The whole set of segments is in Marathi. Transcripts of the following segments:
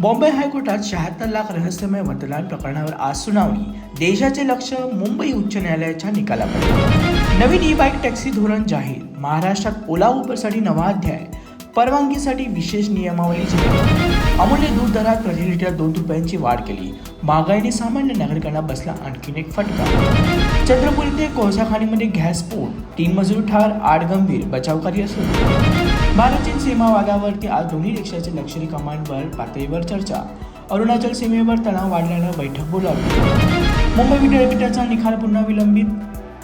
बॉम्बे हायकोर्टात शहात्तर लाख रहस्यमय मतदान प्रकरणावर आज सुनावणी. देशाचे लक्ष मुंबई उच्च न्यायालयाच्या निकालाकडे. नवीन ई बाईक टॅक्सी धोरण जाहीर. महाराष्ट्रात ओला उबरसाठी नवा अध्याय. परवानगीसाठी विशेष नियमावली अमूल्य दूध दरात प्रति लिटर दोन रुपयांची वाढ केली. महागाईने सामान्य नागरिकांना बसला आणखीन एक फटका. चंद्रपूर येथे कोळसा खाणीमध्ये गॅस स्फोट तीन मजूर ठार आठ गंभीर बचावकार्य सुरू. भारत चीन सीमा वादावरती आज दोन्ही देशाचे लष्करी कमांडवर पातळीवर चर्चा. अरुणाचल सीमेवर तणाव वाढल्यानं बैठक बोलावली मुंबई विद्यापीठाचा निकाल पुन्हा विलंबित.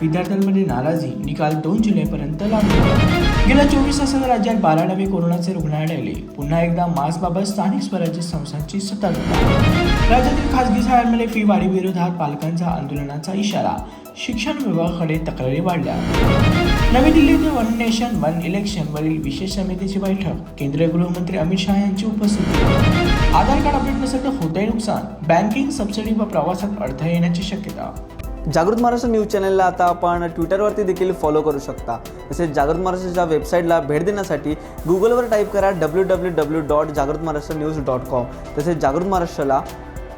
विद्यार्थ्यांमध्ये नाराजी. निकाल दोन जुलैपर्यंत लागू. गेल्या चोवीस तासात राज्यात बारा नवे कोरोनाचे रुग्ण आढळले. पुन्हा एकदा मास्कबाबत स्थानिक स्वराज्य संस्थांची सतर्कता. राज्यातील खासगी शाळांमध्ये फी वाढीविरोधात पालकांचा आंदोलनाचा इशारा. शिक्षण विभागाकडे तक्रारी वाढल्या. नवी Delhi one nation one election वरील विशेष समितीची बैठक. केंद्रीय गृहमंत्री अमित शहा यांची उपस्थिती. आधार कार्ड अपडेट नसेल तर होतंय नुकसान. बँकिंग सबसिडी व प्रवासात अडथळा येण्याची शक्यता. जागृत महाराष्ट्र न्यूज चॅनलला आता आपण ट्विटरवरती देखील फॉलो करू शकता. तसेच जागृत महाराष्ट्राच्या वेबसाईटला भेट देण्यासाठी गुगलवर टाईप करा डब्ल्यू डब्ल्यू डब्ल्यू डॉट जागृत महाराष्ट्र न्यूज डॉट कॉम तसेच जागृत महाराष्ट्राला